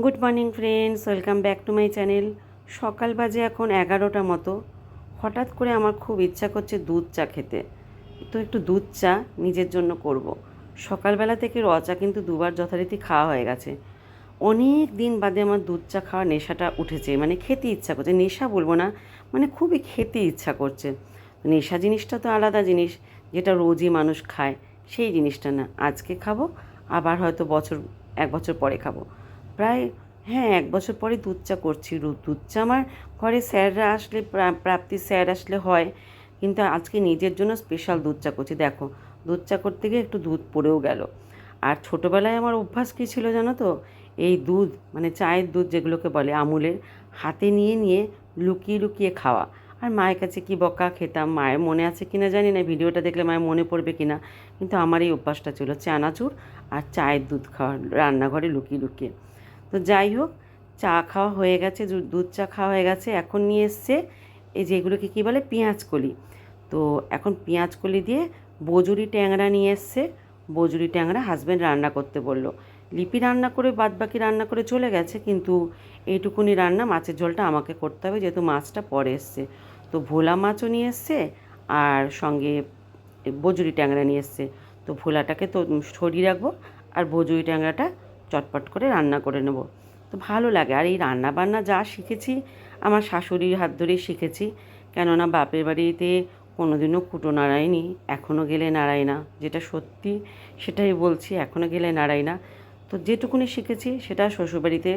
Good morning friends welcome back to my channel সকাল বাজে এখন এগারোটা মতো। হঠাৎ করে আমার খুব ইচ্ছা করছে দুধ চা খেতে। তো একটু দুধ চা নিজের জন্য করব। সকালবেলা থেকে র চা কিন্তু দুবার যথারীতি খাওয়া হয়ে গেছে। অনেক দিন বাদে আমার দুধ চা খাওয়ার নেশাটা উঠেছে। মানে খেতে ইচ্ছা করছে। নেশা বলব না মানে খুবই খেতে ইচ্ছা করছে। নেশা জিনিসটা তো আলাদা জিনিস, যেটা রোজই মানুষ খায়, সেই জিনিসটা না। আজকে খাব, আবার হয়তো বছর, এক বছর পরে খাব। প্রায় হ্যাঁ এক বছর পরে দুধ চা করছি দুধ চা আমার ঘরে স্যাররা আসলে প্রাপ্তি স্যার আসলে হয়, কিন্তু আজকে নিজের জন্য স্পেশাল দুধ চা করছি। দেখো দুধ চা করতে গিয়ে একটু দুধ পড়েও গেল। আর ছোটোবেলায় আমার অভ্যাস কী ছিল জানো তো? এই দুধ মানে চায়ের দুধ যেগুলোকে বলে আমুলের, হাতে নিয়ে নিয়ে লুকিয়ে লুকিয়ে খাওয়া। আর মায়ের কাছে কি বকা খেতাম, মায়ের মনে আছে কিনা জানি না, ভিডিওটা দেখলে মায়ের মনে পড়বে কিনা। কিন্তু আমার এই অভ্যাসটা ছিল চানাচুর আর চায়ের দুধ খাওয়া রান্নাঘরে লুকিয়ে লুকিয়ে। তো যাই হোক, চা খাওয়া হয়ে গেছে দুধ চা খাওয়া হয়ে গেছে। এখন নিয়ে এসছে এই যে এগুলোকে কী বলে? পেঁয়াজ কলি। তো এখন পেঁয়াজ কলি দিয়ে বজুরি ট্যাংরা নিয়ে এসছে। বজুরি ট্যাংরা হাজব্যান্ড রান্না করতে বলল। লিপি রান্না করে বাদ বাকি রান্না করে চলে গেছে, কিন্তু এইটুকুনি রান্না মাছের ঝোলটা আমাকে করতে হবে, যেহেতু মাছটা পরে এসছে। তো ভোলা মাছও নিয়ে এসছে আর সঙ্গে বজুরি ট্যাংরা নিয়ে এসছে। তো ভোলাটাকে তো সরিয়ে রাখব আর বজুরি ট্যাংরাটা চটপট করে রান্না করে নেব। তো ভালো লাগে। আর এই রান্না বান্না যা শিখেছি, আমার শাশুড়ির হাত ধরেই শিখেছি। কেননা বাপের বাড়িতে কোনোদিনও কুটো নাড়াইনি এখনও গেলে নাড়াই না। যেটা সত্যি, সেটাই বলছি এখনও গেলে নাড়াই না। তো যেটুকুনি শিখেছি, সেটা শ্বশুরবাড়িতে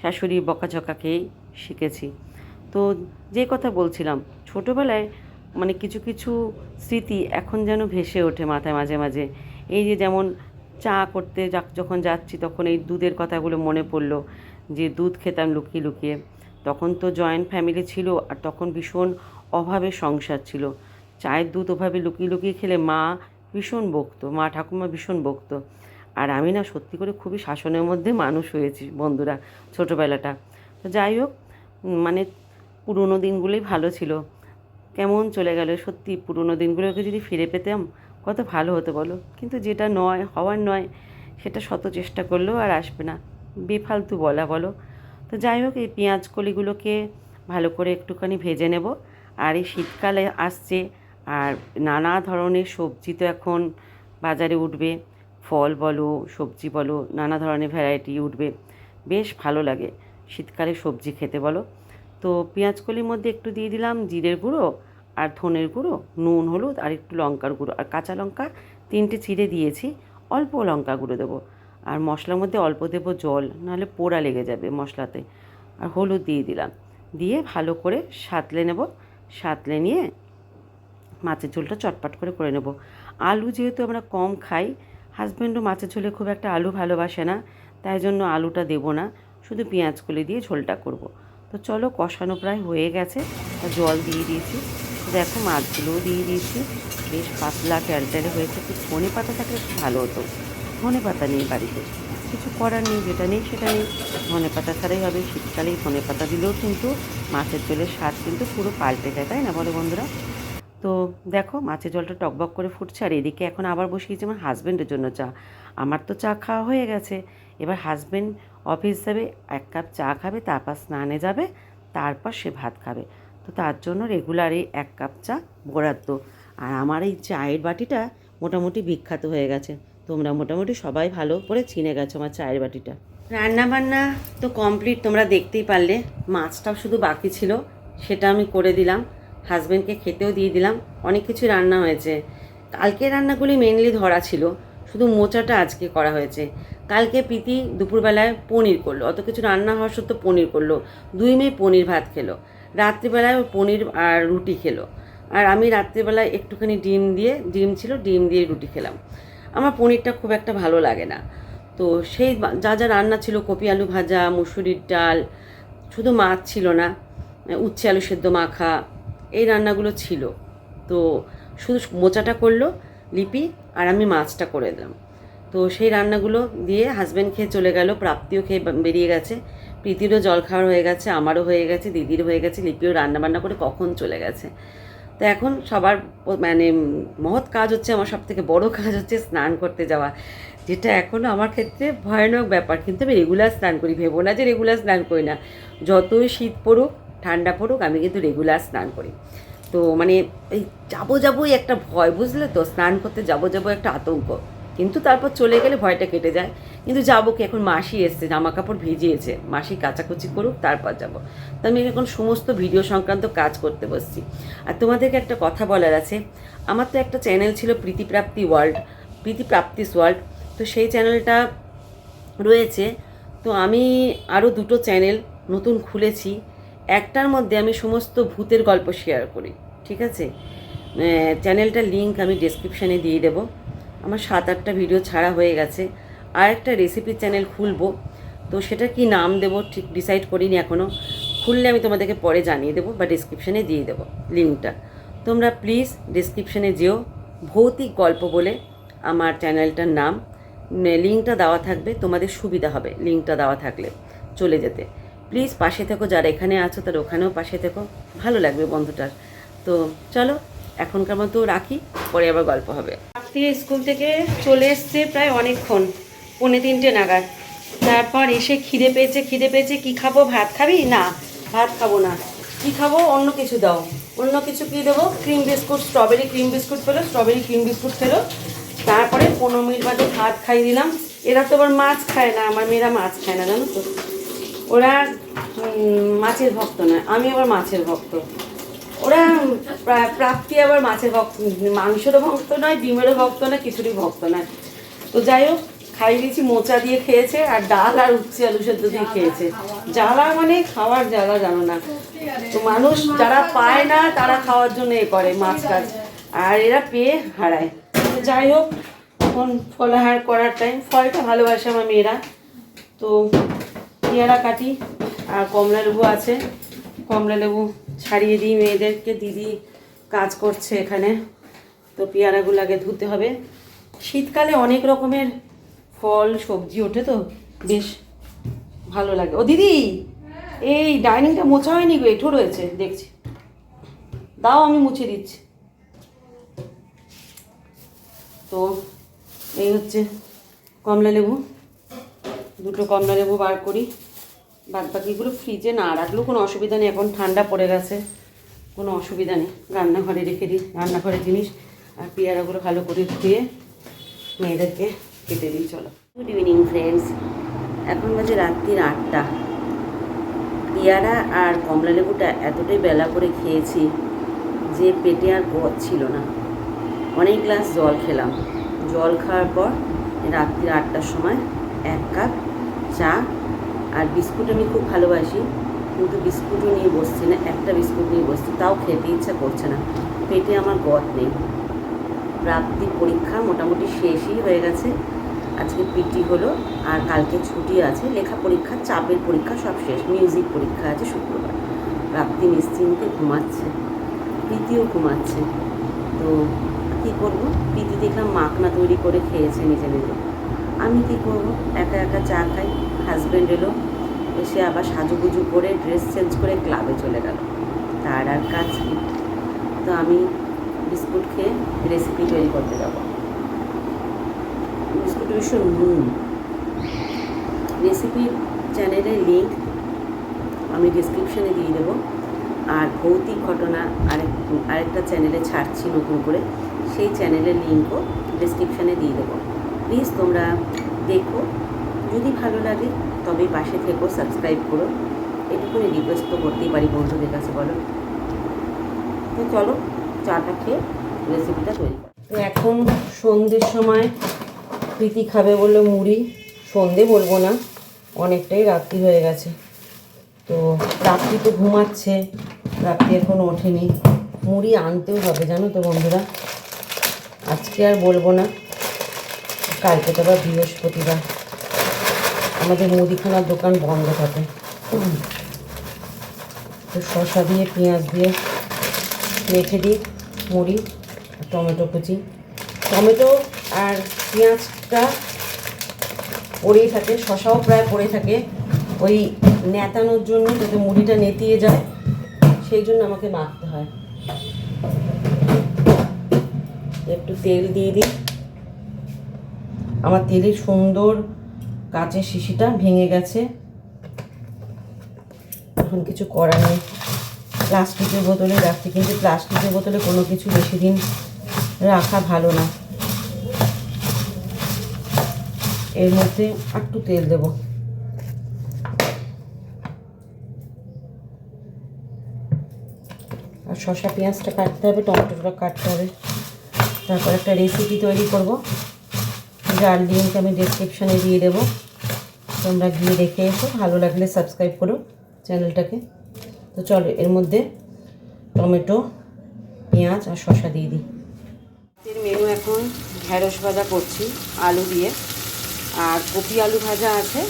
শাশুড়ি বকাঝকাকেই শিখেছি। তো যে কথা বলছিলাম, ছোটোবেলায় মানে কিছু কিছু স্মৃতি এখন যেন ভেসে ওঠে মাথায় মাঝে মাঝে। এই যে যেমন চা করতে যখন যাচ্ছি তখন এই দুধের কথাগুলো মনে পড়ল, যে দুধ খেতাম লুকিয়ে লুকিয়ে। তখন তো জয়েন্ট ফ্যামিলি ছিল আর তখন ভীষণ অভাবে সংসার ছিল। চায়ের দুধ ওভাবে লুকিয়ে লুকিয়ে খেলে মা ভীষণ বকতো, মা ঠাকুমা ভীষণ বকতো। আর আমি না সত্যি করে খুবই শাসনের মধ্যে মানুষ হয়েছি বন্ধুরা ছোটোবেলাটা। তো যাই হোক মানে পুরোনো দিনগুলোই ভালো ছিল। কেমন চলে গেল সত্যি পুরোনো দিনগুলোকে যদি ফিরে পেতাম কত ভালো হতো বলো। কিন্তু যেটা নয়, হওয়ার নয়, সেটা শত চেষ্টা করলেও আর আসবে না। বেফালতু বলা বলো। তো যাই হোক, এই পেঁয়াজ কলিগুলোকে ভালো করে একটুখানি ভেজে নেব। আর এই শীতকালে আসছে, আর নানা ধরনের সবজি তো এখন বাজারে উঠবে। ফল বলো, সবজি বলো, নানা ধরনের ভ্যারাইটি উঠবে। বেশ ভালো লাগে শীতকালে সবজি খেতে বলো। তো পেঁয়াজ কলির মধ্যে একটু দিয়ে দিলাম জিরের গুঁড়ো আর ধনের গুঁড়ো, নুন, হলুদ আর একটু লঙ্কার গুঁড়ো। আর কাঁচা লঙ্কা তিনটে চিড়ে দিয়েছি, অল্প লঙ্কা গুঁড়ো দেবো। আর মশলার মধ্যে অল্প দেবো জল, নাহলে পোড়া লেগে যাবে মশলাতে। আর হলুদ দিয়ে দিলাম। দিয়ে ভালো করে সাঁতলে নেব। সাঁতলে নিয়ে মাছের ঝোলটা চটপট করে করে নেব। আলু যেহেতু আমরা কম খাই হাজব্যান্ডও মাছের ঝোলে খুব একটা আলু ভালোবাসে না, তাই জন্য আলুটা দেবো না। শুধু পেঁয়াজ কলি দিয়ে ঝোলটা করব। তো চলো কষানো প্রায় হয়ে গেছে। জল দিয়ে দিয়েছি। দেখো মাছগুলোও দিয়ে দিয়েছি। বেশ পাতলা, ট্যালট্যালে হয়েছে। একটু ধনে পাতা থাকলে একটু ভালো হতো। ধনে পাতা নেই বাড়িতে। কিছু করার নেই, যেটা নেই সেটা নেই। ধনে পাতা ছাড়াই হবে। শীতকালেই ধনে পাতা দিলেও কিন্তু মাছের জলের স্বাদ কিন্তু পুরো পাল্টে যায়, তাই না বলো বন্ধুরা? তো দেখো, মাছের জলটা টকবক করে ফুটছে। আর এদিকে এখন আবার বসিয়েছি আমার হাজব্যান্ডের জন্য চা। আমার তো চা খাওয়া হয়ে গেছে। এবার হাজব্যান্ড অফিস যাবে, এক কাপ চা খাবে, তারপর স্নানে যাবে, তারপর সে ভাত খাবে। তো তার জন্য রেগুলারই এক কাপ চা বরাদ্দ। আর আমার এই চায়ের বাটিটা মোটামুটি বিখ্যাত হয়ে গেছে। তোমরা মোটামুটি সবাই ভালো করে চিনে গেছো আমার চায়ের বাটিটা। রান্না বান্না তো কমপ্লিট তোমরা দেখতেই পারলে। মাছটাও শুধু বাকি ছিল, সেটা আমি করে দিলাম। হাজব্যান্ডকে খেতেও দিয়ে দিলাম। অনেক কিছু রান্না হয়েছে। কালকে রান্নাগুলি মেনলি ধরা ছিল। শুধু মোচাটা আজকে করা হয়েছে। কালকে প্রীতি দুপুরবেলায় পনির করল। অত কিছু রান্না হওয়ার সত্ত্বেও পনির করল। দুই মেয়ে পনির ভাত খেলো। রাত্রিবেলায় পনির আর রুটি খেলো। আর আমি রাত্রিবেলায় একটুখানি ডিম দিয়ে, ডিম ছিল, ডিম দিয়ে রুটি খেলাম। আমার পনিরটা খুব একটা ভালো লাগে না। তো সেই যা যা রান্না ছিল, কপি আলু ভাজা, মুসুরির ডাল, শুধু মাছ ছিল না, উচ্ছে আলু সেদ্ধ মাখা, এই রান্নাগুলো ছিল। তো শুধু মোচাটা করল লিপি আর আমি মাছটা করে দিলাম। তো সেই রান্নাগুলো দিয়ে হাজব্যান্ড খেয়ে চলে গেল, প্রাপ্তিও খেয়ে বেরিয়ে গেছে। প্রীতিরও জল খাওয়ার হয়ে গেছে, আমারও হয়ে গেছে, দিদির হয়ে গেছে, লিপিও রান্না বান্না করে কখন চলে গেছে। তো এখন সবার মানে মহৎ কাজ হচ্ছে, আমার সব থেকে বড়ো কাজ হচ্ছে স্নান করতে যাওয়া। যেটা এখনও আমার ক্ষেত্রে ভয়ানক ব্যাপার, কিন্তু আমি রেগুলার স্নান করি। ভেবো না যে রেগুলার স্নান করি না। যতই শীত পড়ুক, ঠান্ডা পড়ুক, আমি কিন্তু রেগুলার স্নান করি। তো মানে এই যাব যাবোই একটা ভয়, বুঝলে তো? স্নান করতে যাব যাব একটা আতঙ্ক। কিন্তু তারপর চলে গেলে ভয়টা কেটে যায়। কিন্তু যাব কি? এখন মাসি এসছে জামা কাপড় ভিজিয়েছে। মাসি কাচাকুচি করুক, তারপর যাব। তো আমি এখন সমস্ত ভিডিও সংক্রান্ত কাজ করতে বসছি। আর তোমাদেরকে একটা কথা বলার আছে। আমার তো একটা চ্যানেল ছিল প্রীতিপ্রাপ্তি ওয়ার্ল্ড প্রীতিপ্রাপ্তিস ওয়ার্ল্ড। তো সেই চ্যানেলটা রয়েছে। তো আমি আরও দুটো চ্যানেল নতুন খুলেছি। একটার মধ্যে আমি সমস্ত ভূতের গল্প শেয়ার করি, ঠিক আছে? চ্যানেলটার লিংক আমি ডেসক্রিপশানে দিয়ে দেবো। আমার সাত আটটা ভিডিও ছাড়া হয়ে গেছে। আর একটা রেসিপি চ্যানেল খুলবো। তো সেটা কি নাম দেবো ঠিক ডিসাইড করিনি এখনও খুললে আমি তোমাদেরকে পরে জানিয়ে দেবো বা ডিসক্রিপশানে দিয়ে দেবো লিঙ্কটা তোমরা প্লিজ ডিসক্রিপশানে যেও। ভৌতিক গল্প বলে আমার চ্যানেলটার নাম। লিঙ্কটা দেওয়া থাকবে, তোমাদের সুবিধা হবে লিঙ্কটা দেওয়া থাকলে চলে যেতে। প্লিজ পাশে থেকো, যারা এখানে আছো তারা ওখানেও পাশে থেকো। ভালো লাগবে বন্ধুটার। তো চলো, এখনকার মতো রাখি, পরে আবার গল্প হবে। রাত্রি স্কুল থেকে চলে এসছে প্রায় অনেকক্ষণ, পৌনে তিনটে নাগাদ। তারপর এসে খিদে পেয়েছে খিদে পেয়েছে, কি খাব, ভাত খাবি? না, ভাত খাব না। কি খাব? অন্য কিছু দাও। অন্য কিছু কি দেবো? Cream biscuit, strawberry cream biscuit পেল, স্ট্রবেরি ক্রিম বিস্কুট খেলো। তারপরে পনেরো মিনিট বাদে ভাত খাইয়ে দিলাম। এরা তো আবার মাছ খায় না, আমার মেয়েরা মাছ খায় না, জানো তো? ওরা মাছের ভক্ত নয়, আমি আবার মাছের ভক্ত। ওরা প্রা- প্রাপ্তি আবার মাছের ভক্ত মাংসেরও ভক্ত নয় ডিমেরও ভক্ত নয় কিছুরই ভক্ত নয়। তো যাই হোক খাইয়ে দিয়েছি মোচা দিয়ে খেয়েছে আর ডাল আর উচ্ছে আলু সেদ্ধ দিয়ে খেয়েছে। জ্বালা মানে খাওয়ার জ্বালা জানো না। তো মানুষ যারা পায় না তারা খাওয়ার জন্য এ করে মাছ কাজ। আর এরা পেয়ে হারায়। তো যাই হোক এখন ফলাহার করার টাইম ফলটা ভালোবাসে আমার মেয়েরা। তো পেয়ারা কাটি আর কমলা লেবু আছে। কমলা লেবু ছাড়িয়ে দিই, মেয়েদেরকে দিদি কাজ করছে এখানে। তো পেয়ারাগুলো আগে ধুতে হবে। শীতকালে অনেক রকমের ফল, সবজি ওঠে তো, বেশ ভালো লাগে। ও দিদি, এই ডাইনিংটা মোছা হয়নি গো, এঠো রয়েছে, দেখছি। দাও, আমি মুছে দিচ্ছি। তো এই হচ্ছে কমলা লেবু দুটো কমলা লেবু বার করি। বাদ বাকিগুলো ফ্রিজে না রাখলেও কোনো অসুবিধা নেই, এখন ঠান্ডা পড়ে গেছে। কোনো অসুবিধা নেই। রান্নাঘরে রেখে দিই, রান্নাঘরের জিনিস আর পেয়ারাগুলো ভালো করে ধুয়ে মেয়েদেরকে কেটে দিই, চলো। গুড ইভিনিং ফ্রেন্ডস এখন বাজে রাত্রির আটটা। পেয়ারা আর কমলা লেবুটা এতটাই বেলা করে খেয়েছি যে পেটে আর গদ ছিল না। অনেক গ্লাস জল খেলাম। জল খাওয়ার পর রাত্রি আটটার সময় এক কাপ চা আর বিস্কুট আমি খুব ভালোবাসি, কিন্তু বিস্কুটও নিয়ে বসছি না, একটা বিস্কুট নিয়ে বসছি, তাও খেতে ইচ্ছা করছে না। পেটে আমার গদ নেই। প্রাপ্তির পরীক্ষা মোটামুটি শেষই হয়ে গেছে। আজকে পিটি হলো আর কালকে ছুটি আছে। লেখা পরীক্ষা, চাপের পরীক্ষা সব শেষ। মিউজিক পরীক্ষা আছে শুক্রবার। প্রাপ্তি নিশ্চিন্তে ঘুমাচ্ছে। প্রীতিও ঘুমাচ্ছে। তো কী করব? প্রীতি দেখলাম মাখনা তৈরি করে খেয়েছে নিজে নিজে আমি কী করব? একা একা চা খাই। হাজব্যান্ড এলো এসে আবার সাজুগুজু করে ড্রেস চেঞ্জ করে ক্লাবে চলে গেল। তার আর কাজ তো আমি বিস্কুট খেয়ে রেসিপি তৈরি করতে যাব। বিস্কুট ভীষণ নুন। রেসিপির চ্যানেলের লিঙ্ক আমি ডিসক্রিপশানে দিয়ে দেবো। আর ভৌতিক ঘটনা আরেক, আরেকটা চ্যানেলে ছাড়ছি নতুন করে, সেই চ্যানেলের লিঙ্কও ডিসক্রিপশানে দিয়ে দেবো। প্লিজ তোমরা দেখো। যদি ভালো লাগে, তবে পাশে থেকো সাবস্ক্রাইব করো এটুকুনি রিকোয়েস্ট তো করতেই পারি বন্ধুদের কাছে বলো। তো চলো, চাটা খেয়ে রেসিপিটা তৈরি করো। তো এখন সন্ধ্যের সময় প্রীতি খাবে বলল মুড়ি। সন্ধে বলব না, অনেকটাই রাত্রি হয়ে গেছে। তো রাত্রি তো ঘুমাচ্ছে, রাত্রি এখন ওঠেনি। মুড়ি আনতেও হবে, জানো তো বন্ধুরা। আজকে আর বলব না, কালকে তো আবার বৃহস্পতিবার। আমাদের মুদিখানার দোকান বন্ধ থাকে। তো শসা দিয়ে, পেঁয়াজ দিয়ে মেখে দিই মুড়ি টমেটো কুচি। টমেটো আর পেঁয়াজটা পড়েই থাকে শশাও প্রায় পড়ে থাকে। ওই নেতানোর জন্য যাতে মুড়িটা নেতিয়ে যায়, সেই জন্য আমাকে মাখতে হয়। একটু তেল দিয়ে দিই। আমার তেলের সুন্দর কাঁচের শিশিটা ভেঙে গেছে। এখন কিছু করার নেই। প্লাস্টিকের বোতলে রাখছি, কিন্তু প্লাস্টিকের বোতলে কোনো কিছু বেশি দিন রাখা ভালো না। এর মধ্যে একটু তেল দেবো। আর শসা পেঁয়াজটা কাটতে হবে টমেটোটা কাটতে হবে। তারপর একটা রেসিপি তৈরি করব। যার লিঙ্ক আমি ডিসক্রিপশানে দিয়ে দেবো। তোমরা গিয়ে দেখে এসো, ভালো লাগলে সাবস্ক্রাইব করো চ্যানেলটাকে। তো চলো, এর মধ্যে টমেটো, পেঁয়াজ আর শসা দিয়ে দিই। এর মেনু এখন ঢ্যাঁড়স ভাজা করছি, আলু দিয়ে। আর কপি আলু ভাজা আছে,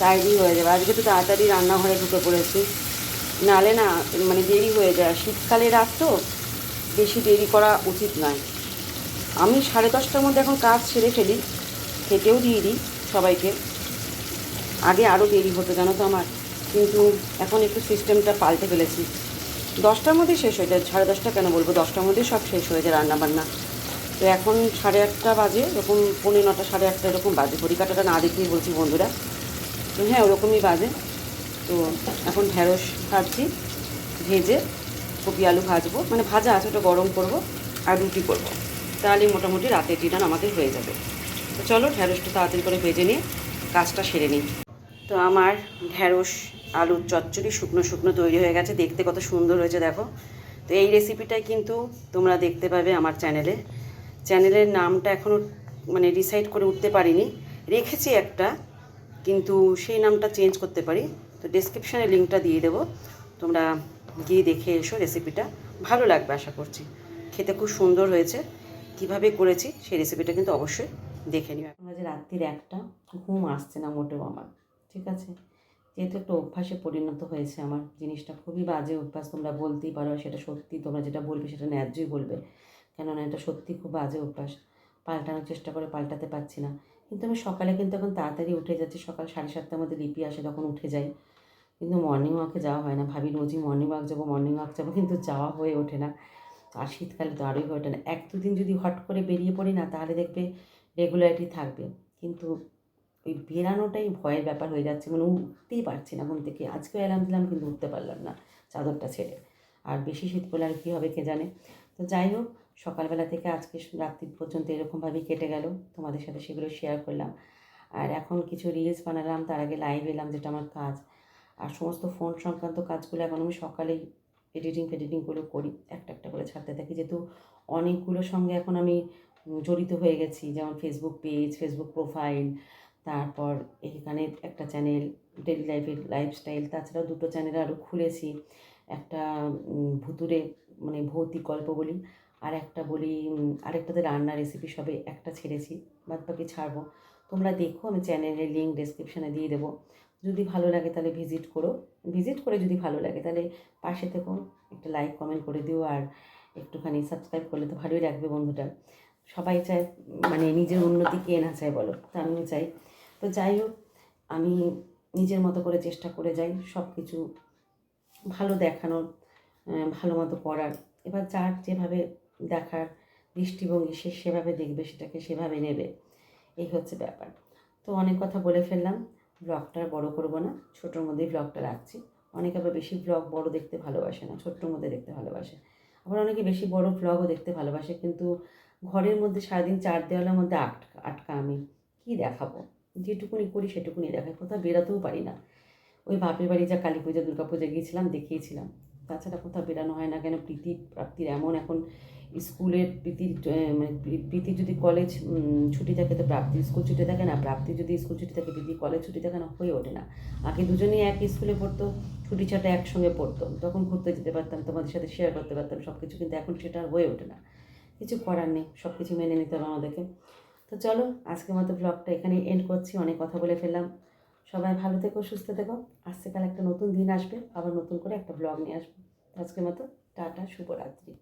তাই দিয়ে হয়ে যাবে। আজকে তো তাড়াতাড়ি রান্নাঘরে ঢুকে পড়েছি। নালে না মানে দেরি হয়ে যায়। শীতকালে রাত তো, বেশি দেরি করা উচিত নয়। আমি সাড়ে দশটার মধ্যে এখন কাজ সেরে ফেলি, খেতেও দিয়ে দিই সবাইকে। আগে আরও দেরি হতো, জানো তো আমার। কিন্তু এখন একটু সিস্টেমটা পাল্টে ফেলেছি। দশটার মধ্যে শেষ হয়ে যায়। সাড়ে দশটা কেন বলব? দশটার মধ্যে সব শেষ হয়ে যায় রান্নাবান্না। তো এখন সাড়ে আটটা বাজে, এরকম পৌনে নটা, সাড়ে আটটা এরকম বাজে। ঘড়িকাটাটা না দেখেই বলছি বন্ধুরা। তো হ্যাঁ ওরকমই বাজে। তো এখন ঢ্যাঁড়স ভাজছি, ভেজে কপি আলু ভাজবো। মানে ভাজা আছে, ওটা গরম করব আর রুটি করব। তাহলে মোটামুটি রাতের ডিনার আমাদের হয়ে যাবে। তো চলো ঢ্যাঁড়সটা তাড়াতাড়ি করে ভেজে নিয়ে কাজটা সেরে নিই। তো আমার ঢ্যাঁড়স আলুর চচ্চড়ি শুকনো শুকনো তৈরি হয়ে গেছে। দেখতে কত সুন্দর হয়েছে, দেখো। তো এই রেসিপিটাই কিন্তু তোমরা দেখতে পাবে আমার চ্যানেলে চ্যানেলের নামটা এখনও মানে ডিসাইড করে উঠতে পারিনি। রেখেছি একটা, কিন্তু সেই নামটা চেঞ্জ করতে পারি। তো ডিসক্রিপশানে লিঙ্কটা দিয়ে দেবো। তোমরা গিয়ে দেখে এসো রেসিপিটা ভালো লাগবে আশা করছি। খেতে খুব সুন্দর হয়েছে। কীভাবে করেছি সেই রেসিপিটা কিন্তু অবশ্যই দেখে নিও। এখন যে রাত্রির একটা, ঘুম আসছে না মোটেও আমার, ঠিক আছে? যেহেতু একটা অভ্যাসে পরিণত হয়েছে আমার, জিনিসটা খুবই বাজে অভ্যাস, তোমরা বলতেই পারো, সেটা সত্যি, তোমরা যেটা বলবে সেটা ন্যায্যই বলবে। কেননা এটা সত্যি খুব বাজে অভ্যাস, পাল্টানোর চেষ্টা করে পাল্টাতে পারছি না। কিন্তু আমি সকালে কিন্তু এখন তাড়াতাড়ি উঠে যাচ্ছি, সকাল সাড়ে সাতটার মধ্যে লিপি আসে তখন উঠে যাই। কিন্তু মর্নিং ওয়াকে যাওয়া হয় না, ভাবি রোজই মর্নিং ওয়াক যাব মর্নিং ওয়াক যাব, কিন্তু যাওয়া হয়ে ওঠে না। আর শীতকালে তো আরোই হয়ে ওঠে না। এক দুদিন যদি হট করে বেরিয়ে পড়ি না, তাহলে দেখবে রেগুলারিটি থাকবে। কিন্তু ওই বেরানোটাই ভয়ের ব্যাপার হয়ে যাচ্ছে মানে উঠতেই পারছি না। ঘুম থেকে আজকে অ্যালার্ম দিলাম, কিন্তু উঠতে পারলাম না চাদরটা ছেড়ে। আর বেশি শীত পড়লে আর কী হবে কে জানে? তো যাই হোক, সকালবেলা থেকে আজকে রাত্রি পর্যন্ত এরকমভাবেই কেটে গেল। তোমাদের সাথে সেগুলো শেয়ার করলাম। আর এখন কিছু রিলস বানালাম, তার আগে লাইভ এলাম, যেটা আমার কাজ। আর সমস্ত ফোন সংক্রান্ত কাজগুলো এখন আমি সকালেই এডিটিং ফেডিটিংগুলো করি, একটা একটা করে ছাড়তে থাকি। যেহেতু অনেকগুলোর সঙ্গে এখন আমি জড়িত হয়ে গেছি, যেমন ফেসবুক পেজ ফেসবুক প্রোফাইল তারপর এখানে একটা চ্যানেল ডেলি লাইফের লাইফস্টাইল তাছাড়াও দুটো চ্যানেল আরও খুলেছি। একটা ভুতুরে মানে ভৌতিক গল্প বলি, আর একটা বলি আরেকটাতে রান্না রেসিপি সবে একটা ছেড়েছি বাদ বাকি ছাড়বো। তোমরা দেখো, আমি চ্যানেলের লিঙ্ক ডেসক্রিপশানে দিয়ে দেবো। যদি ভালো লাগে তাহলে ভিজিট করো। ভিজিট করে যদি ভালো লাগে তাহলে পাশে থেকো একটা লাইক কমেন্ট করে দিও আর একটুখানি সাবস্ক্রাইব করলে তো ভালোই লাগবে বন্ধুটা। সবাই চায় মানে নিজের উন্নতি কে না চায় বলো, তা আমিও চাই। তো যাই হোক, আমি নিজের মতো করে চেষ্টা করে যাই সব কিছু ভালো দেখানোর ভালো মতো করার। এবার যার যেভাবে দেখার দৃষ্টিভঙ্গি সে সেভাবে দেখবে, সেটাকে সেভাবে নেবে। এই হচ্ছে ব্যাপার। তো অনেক কথা বলে ফেললাম। ব্লগটা বড় করব না, ছোটোর মধ্যেই ব্লগটা রাখছি। অনেকে আবার বেশি ব্লগ বড় দেখতে ভালোবাসে না ছোট্টর মধ্যে দেখতে ভালোবাসে। আবার অনেকে বেশি বড় ব্লগও দেখতে ভালোবাসে, কিন্তু ঘরের মধ্যে সারাদিন চার দেওয়ালের মধ্যে আটকা আটকা আমি কী দেখাবো? যেটুকুনি করি সেটুকুনি দেখাই, কোথাও বেরোতেও পারি না। ওই বাপের বাড়ি যা কালী পুজো, দুর্গা পুজো গিয়েছিলাম, দেখিয়েছিলাম। তাছাড়া কোথাও বেরানো হয় না কেন, প্রীতি, প্রাপ্তির এমন এখন স্কুলের প্রীতির মানে প্রীতি যদি কলেজ ছুটি থাকে তো প্রাপ্তির স্কুল ছুটি থাকে না, প্রাপ্তি যদি স্কুল ছুটি থাকে, প্রীতি কলেজ ছুটি থাকে না, হয়ে ওঠে না। আগে দুজনেই এক স্কুলে পড়তো, ছুটি ছাটা একসঙ্গে পড়তো, তখন ঘুরতে যেতে পারতাম, তোমাদের সাথে শেয়ার করতে পারতাম সব কিছু কিন্তু এখন সেটা আর হয়ে ওঠে না। কিছু করার নেই সব কিছু মেনে নিতে হবে আমাদেরকে। তো চলো, আজকের মতো ব্লগটা এখানে এন্ড করছি, অনেক কথা বলে ফেললাম। সবাই ভালো থেকো, সুস্থ থেকো। আসছে কাল একটা নতুন দিন আসবে, আবার নতুন করে একটা ব্লগ নিয়ে আসব। আজকের মতো, টাটা, শুভরাত্রি।